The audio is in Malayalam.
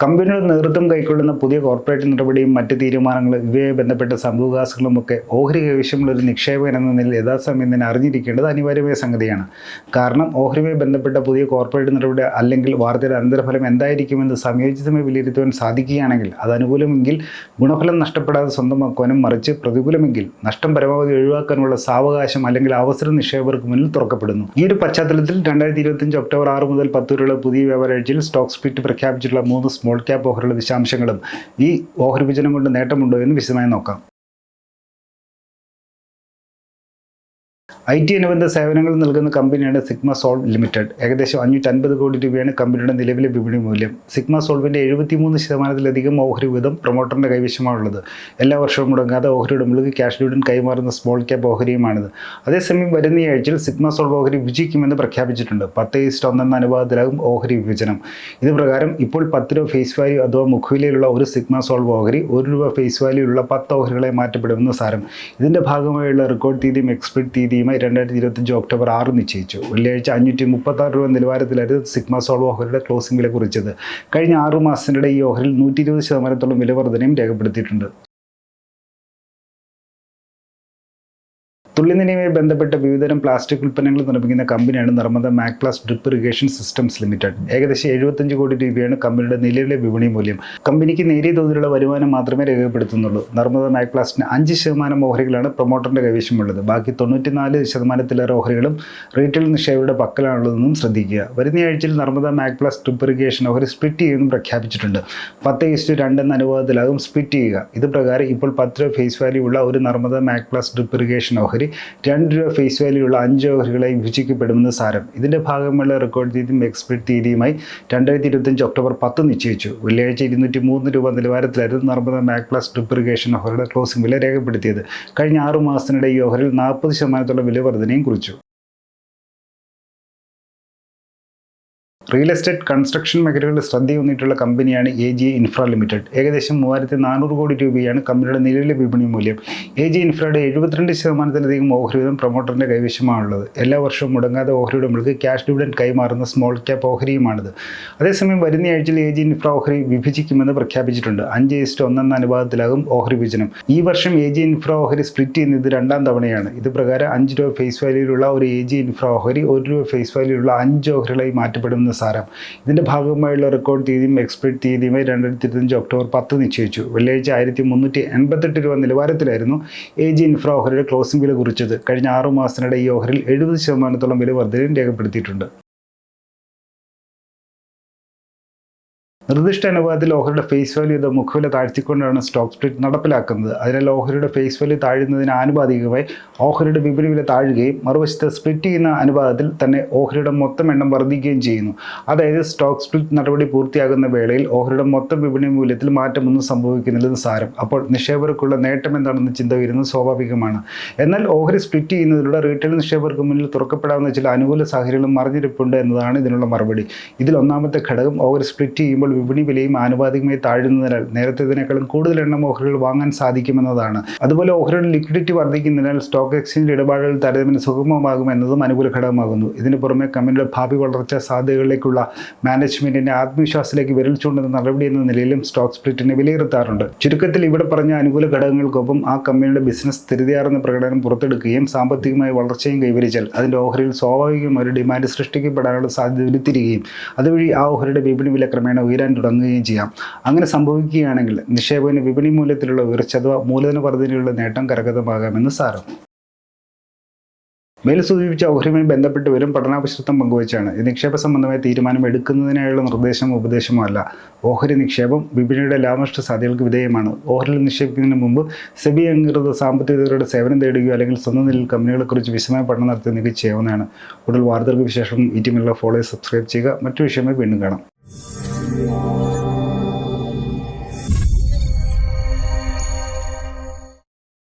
കമ്പനിയുടെ നേതൃത്വം കൈക്കൊള്ളുന്ന പുതിയ കോർപ്പറേറ്റ് നടപടിയും മറ്റ് തീരുമാനങ്ങളും ഇവയെ ബന്ധപ്പെട്ട സംഭവവികാസങ്ങളും ഒക്കെ ഓഹരി കൈവശമുള്ള ഒരു നിക്ഷേപകൻ എന്ന നിലയിൽ യഥാസമയം തന്നെ അറിഞ്ഞിരിക്കേണ്ടത് അനിവാര്യമായ സംഗതിയാണ്. കാരണം ഓഹരിയുമായി ബന്ധപ്പെട്ട പുതിയ കോർപ്പറേറ്റ് നടപടി അല്ലെങ്കിൽ വാർത്തയുടെ അനന്തരഫലം എന്തായിരിക്കുമെന്ന് സംയോജിതമായി വിലയിരുത്തുവാൻ സാധിക്കുകയാണെങ്കിൽ അത് അനുകൂലമെങ്കിൽ ഗുണഫലം നഷ്ടപ്പെടാതെ സ്വന്തമാക്കുവാനും മറിച്ച് പ്രതികൂലമെങ്കിൽ നഷ്ടം പരമാവധി ഒഴിവാക്കാനുള്ള സാവകാശം അല്ലെങ്കിൽ അവസരം നിക്ഷേപകർക്ക് മുന്നിൽ തുറക്കപ്പെടുന്നു. ഈ ഒരു പശ്ചാത്തലത്തിൽ രണ്ടായിരത്തി ഇരുപത്തിയഞ്ച് ഒക്ടോബർ ആറ് മുതൽ പത്ത് വരെയുള്ള പുതിയ വ്യാപാരാഴ്ചയിൽ സ്റ്റോക്ക് സ്പിറ്റ് പ്രഖ്യാപിച്ചിട്ടുള്ള മൂന്ന് സ്മോൾ ക്യാപ്പ് ഓഹരികളുടെ വിശദാംശങ്ങളും ഈ ഓഹരി വിഭജനം കൊണ്ട് നേട്ടമുണ്ടോ എന്ന് വിശദമായി നോക്കാം. ഐ ടി അനുബന്ധ സേവനങ്ങൾ നൽകുന്ന കമ്പനിയാണ് സിഗ്മ സോൾവ് ലിമിറ്റഡ്. ഏകദേശം അഞ്ഞൂറ്റി അൻപത് കോടി രൂപയാണ് കമ്പനിയുടെ നിലവിലെ വിപണി മൂല്യം. സിഗ്മ സോൾവിന്റെ എഴുപത്തിമൂന്ന് ശതമാനത്തിലധികം ഓഹരി വീതം പ്രൊമോട്ടറിന്റെ കൈവശമാണുള്ളത്. എല്ലാ വർഷവും മുടങ്ങാതെ ഓഹരി ഉടമകൾക്ക് ക്യാഷ് ഡിവിഡൻ കൈമാറുന്ന സ്മോൾ ക്യാപ് ഓഹരിയുമാണിത്. അതേസമയം വരുന്ന ആഴ്ചയിൽ സിഗ്മ സോൾവ് ഓഹരി വിജയിക്കുമെന്ന് പ്രഖ്യാപിച്ചിട്ടുണ്ട്. പത്ത് ഈസ്റ്റ് ഒന്നെന്ന അനുപാതത്തിലാകും ഓഹരി വിഭജനം. ഇത് പ്രകാരം ഇപ്പോൾ പത്ത് രൂപ ഫേസ് വാല്യൂ അഥവാ മുഖവിലയിലുള്ള ഒരു സിഗ്മ സോൾവ് ഓഹരി ഒരു രൂപ ഫേസ് വാല്യൂ ഉള്ള പത്ത് ഓഹരികളെ മാറ്റപ്പെടുമെന്ന് സാരം. ഇതിന്റെ ഭാഗമായുള്ള റെക്കോർഡ് തീയതിയും എക്സ്പെർട്ട് തീയതിയുമായി രണ്ടായിരത്തി ഇരുപത്തഞ്ച് ഒക്ടോബർ ആറ് നിശ്ചയിച്ചു. വെള്ളിയാഴ്ച അഞ്ഞൂറ്റി മുപ്പത്താറ് രൂപ നിലവാരത്തിലായിരുന്നു സിഗ്മ സോൾവ് ഓഹരിയുടെ ക്ലോസിംഗ് വില കുറിച്ചത് കഴിഞ്ഞ ആറു മാസത്തിനിടെ ഈ ഓഹരിൽ നൂറ്റി ഇരുപത് ശതമാനത്തോളം വിലവർദ്ധനയും രേഖപ്പെടുത്തിയിട്ടുണ്ട്. തുള്ളിനനിയുമായി ബന്ധപ്പെട്ട വിവിധതരം പ്ലാസ്റ്റിക് ഉൽപ്പന്നങ്ങൾ നിർമ്മിക്കുന്ന കമ്പനിയാണ് Narmada Macplast drip irrigation systems limited. ഏകദേശം എഴുപത്തഞ്ച് കോടി രൂപയാണ് കമ്പനിയുടെ നിലവിലെ വിപണി മൂല്യം. കമ്പനിക്ക് നേരിയ തോതിലുള്ള വരുമാനം മാത്രമേ രേഖപ്പെടുത്തുന്നുള്ളൂ. നർമ്മദ മാക്ലാസിന് അഞ്ച് ശതമാനം ഓഹരികളാണ് പ്രൊമോട്ടറിന്റെ കൈവശമുള്ളത്. ബാക്കി തൊണ്ണൂറ്റിനാല് ശതമാനത്തിലേറെ ഓഹരികളും റീറ്റെയിൽ നിക്ഷേപയുടെ പക്കലാണുള്ളതെന്നും ശ്രദ്ധിക്കുക. വരുന്ന ആഴ്ചയിൽ നർമ്മദ മാക്ലാസ് ഡ്രിപ്പ് ഇറിഗേഷൻ ഓഹരി സ്പ്ലിറ്റ് ചെയ്യുമെന്നും പ്രഖ്യാപിച്ചിട്ടുണ്ട്. പത്ത് ഈസ്റ്റ് രണ്ട് എന്ന അനുപാതത്തിലാകും സ്പ്ലിറ്റ് ചെയ്യുക. ഇത് പ്രകാരം ഇപ്പോൾ പത്ത് രൂപ ഫേസ് വാല്യൂ ഉള്ള ഒരു നർമ്മദ മാക്ലാസ് ഡ്രിപ്പ് ഇറിഗേഷൻ ഓഹരി രണ്ട് രൂപ ഫേസ് വാല്യൂ ഉള്ള അഞ്ച് ഓഹരികളായി വിഭജിക്കപ്പെടുമെന്ന് സാരം. ഇതിന്റെ ഭാഗമുള്ള റെക്കോർഡ് തീയതിയും എക്സ്പെക്ട് തീയതിയുമായി രണ്ടായിരത്തി ഇരുപത്തഞ്ച് ഒക്ടോബർ പത്ത് നിശ്ചയിച്ചു. വെള്ളിയാഴ്ച ഇരുന്നൂറ്റി മൂന്ന് രൂപ നിലവാരത്തിലായിരുന്നു നർമ്മദ മാക്ലാസ് ഡ്രിപ്പ് ഇറിഗേഷൻ ഓഹരിയുടെ ക്ലോസിംഗ് വില രേഖപ്പെടുത്തിയത്. കഴിഞ്ഞ ആറു മാസത്തിനിടെ ഈ ഓഹരിൽ നാൽപ്പത് ശതമാനത്തോളം വില വർധനയും കുറിച്ചു. റിയൽ എസ്റ്റേറ്റ് കൺസ്ട്രക്ഷൻ മേഖലകളിൽ ശ്രദ്ധയൂന്നിയിട്ടുള്ള കമ്പനിയാണ് എ ജി ഇൻഫ്ര ലിമിറ്റഡ് ഏകദേശം മൂവായിരത്തി നാനൂറ് കോടി രൂപയാണ് കമ്പനിയുടെ നിലവിലെ വിപണി മൂല്യം. എ ജി ഇൻഫ്രയുടെ എഴുപത്തിരണ്ട് ശതമാനത്തിലധികം ഓഹരി വീതം പ്രൊമോട്ടറിന്റെ കൈവശമാണുള്ളത്. എല്ലാ വർഷവും മുടങ്ങാതെ ഓഹരി ഉടമകൾക്ക് ക്യാഷ് ഡിവിഡൻ കൈമാറുന്ന സ്മോൾ ക്യാപ്പ് ഓഹരിയുമാണിത്. അതേസമയം വരുന്ന ആഴ്ചയിൽ എ ജി ഇൻഫ്ര ഓഹരി വിഭജിക്കുമെന്ന് പ്രഖ്യാപിച്ചിട്ടുണ്ട്. അഞ്ച് ഇസ്റ്റ് ഒന്നെന്ന അനുപാതത്തിലാകും ഓഹരി വിഭജനം. ഈ വർഷം എ ജി ഇൻഫ്ര ഓഹരി സ്പ്ലിറ്റ് ചെയ്യുന്നത് രണ്ടാം തവണയാണ്. ഇത് പ്രകാരം അഞ്ച് രൂപ ഫേസ് വാല്യൂലുള്ള ഒരു എ ജി ഇൻഫ്ര ഓഹരി ഒരു രൂപ ഫേസ് വാല്യൂലുള്ള അഞ്ച് ഓഹരികളായി മാറ്റപ്പെടുമെന്ന് സാരം ഇതിന്റെ ഭാഗമായുള്ള റെക്കോർഡ് തീയതിയും എക്സ്പെക്ട് തീയതിയുമായി രണ്ടായിരത്തി ഇരുപത്തഞ്ച് ഒക്ടോബർ പത്ത് നിശ്ചയിച്ചു. വെള്ളിയാഴ്ച ആയിരത്തി മുന്നൂറ്റി എൺപത്തെട്ട് രൂപ നിലവാരത്തിലായിരുന്നു എ ജി ഇൻഫ്ര ഓഹരിയുടെ ക്ലോസിംഗ് വില കുറിച്ചത്. കഴിഞ്ഞ ആറു മാസത്തിനിടെ ഈ ഓഹരിൽ എഴുപത് ശതമാനത്തോളം വില വർധനയും രേഖപ്പെടുത്തിയിട്ടുണ്ട്. നിർദ്ദിഷ്ട അനുപാതത്തിൽ ഓഹരിയുടെ ഫേസ് വാല്യൂ ഇത് മുഖവില താഴ്ത്തിക്കൊണ്ടാണ് സ്റ്റോക്ക് സ്പ്ലിറ്റ് നടപ്പിലാക്കുന്നത്. അതിനാൽ ഓഹരിയുടെ ഫേസ് വാല്യൂ താഴുന്നതിന് ആനുപാതികമായി ഓഹരിയുടെ വിപണി വില താഴുകയും മറുവശത്ത് സ്പ്ലിറ്റ് ചെയ്യുന്ന അനുപാതത്തിൽ തന്നെ ഓഹരിയുടെ മൊത്തം എണ്ണം വർദ്ധിക്കുകയും ചെയ്യുന്നു. അതായത് സ്റ്റോക്ക് സ്പ്ലിറ്റ് നടപടി പൂർത്തിയാകുന്ന വേളയിൽ ഓഹരിയുടെ മൊത്തം വിപണി മൂല്യത്തിൽ മാറ്റമൊന്നും സംഭവിക്കുന്നില്ലെന്ന് സാരം. അപ്പോൾ നിക്ഷേപകർക്കുള്ള നേട്ടം എന്താണെന്ന് ചിന്ത വരുന്നത് സ്വാഭാവികമാണ്. എന്നാൽ ഓഹരി സ്പ്ലിറ്റ് ചെയ്യുന്നതിലൂടെ റീറ്റെയിൽ നിക്ഷേപകർക്ക് മുന്നിൽ തുറക്കപ്പെടാവുന്ന ചില അനുകൂല സാഹചര്യങ്ങളും മറിഞ്ഞിരിപ്പുണ്ട് എന്നതാണ് ഇതിനുള്ള മറുപടി. ഇതിൽ ഒന്നാമത്തെ ഘടകം ഓഹരി സ്പ്ലിറ്റ് ചെയ്യുമ്പോൾ വിപണി വിലയും ആനുപാതികമായി താഴുന്നതിനാൽ നേരത്തേതിനേക്കാളും കൂടുതൽ എണ്ണം ഓഹരികൾ വാങ്ങാൻ സാധിക്കുമെന്നതാണ്. അതുപോലെ ഓഹരിയുടെ ലിക്വിഡിറ്റി വർദ്ധിക്കുന്നതിനാൽ സ്റ്റോക്ക് എക്സ്ചേഞ്ച് ഇടപാടുകൾ താരതമ്യം സുഗമമാകും എന്നതും അനുകൂല ഘടകമാകുന്നു. ഇതിന് പുറമെ കമ്പനിയുടെ ഭാവി വളർച്ചാ സാധ്യതകളിലേക്കുള്ള മാനേജ്മെന്റിന്റെ ആത്മവിശ്വാസത്തിലേക്ക് വിരൽ ചൂണ്ടുന്ന നടപടി എന്ന നിലയിലും സ്റ്റോക്ക് സ്പ്ലിറ്റിനെ വിലയിരുത്താറുണ്ട്. ചുരുക്കത്തിൽ ഇവിടെ പറഞ്ഞ അനുകൂല ഘടകങ്ങൾക്കൊപ്പം ആ കമ്പനിയുടെ ബിസിനസ് സ്ഥിരതയാർന്ന പ്രകടനം പുറത്തെടുക്കുകയും സാമ്പത്തികമായ വളർച്ചയും കൈവരിച്ചാൽ അതിന്റെ ഓഹരിയിൽ സ്വാഭാവികവും ഒരു ഡിമാൻഡ് സൃഷ്ടിക്കപ്പെടാനുള്ള സാധ്യത ഉരുത്തിരിക്കുകയും അതുവഴി ആ ഓഹരിയുടെ വിപണി വില ക്രമേണ ഉയരാൻ തുടങ്ങുകയും ചെയ്യാം. അങ്ങനെ സംഭവിക്കുകയാണെങ്കിൽ നിക്ഷേപകന് വിപണി മൂല്യത്തിലുള്ള ഉയർച്ച അഥവാ മൂലധന വർധനയുള്ള നേട്ടം കരഗതമാകാമെന്ന് സാരം മേൽ സൂചിപ്പിച്ച ഓഹരിയുമായി ബന്ധപ്പെട്ട് വരും പഠനാവശ്യത്വം പങ്കുവച്ചാണ്. നിക്ഷേപ സംബന്ധമായ തീരുമാനം എടുക്കുന്നതിനായുള്ള നിർദ്ദേശമോ ഉപദേശമോ അല്ല. ഓഹരി നിക്ഷേപം വിപണിയുടെ ലാഭനഷ്ട സാധ്യതകൾക്ക് വിധേയമാണ്. ഓഹരിയിൽ നിക്ഷേപിക്കുന്നതിന് മുമ്പ് സെബി അംഗീകൃത സാമ്പത്തിക വിദഗ്ധരുടെ സേവനം തേടുകയോ അല്ലെങ്കിൽ സ്വന്തം നിലയിൽ കമ്പനികളെക്കുറിച്ച് വിശദമായ പഠനം നടത്തി നികുതി ചെയ്യാവുന്നതാണ്. കൂടുതൽ വാർത്തകൾക്ക് വിശേഷം ഈ ടീമിലുള്ള ഫോളോ സബ്സ്ക്രൈബ് ചെയ്യുക. മറ്റു വിഷയമായി വീണ്ടും കാണാം. Spirit.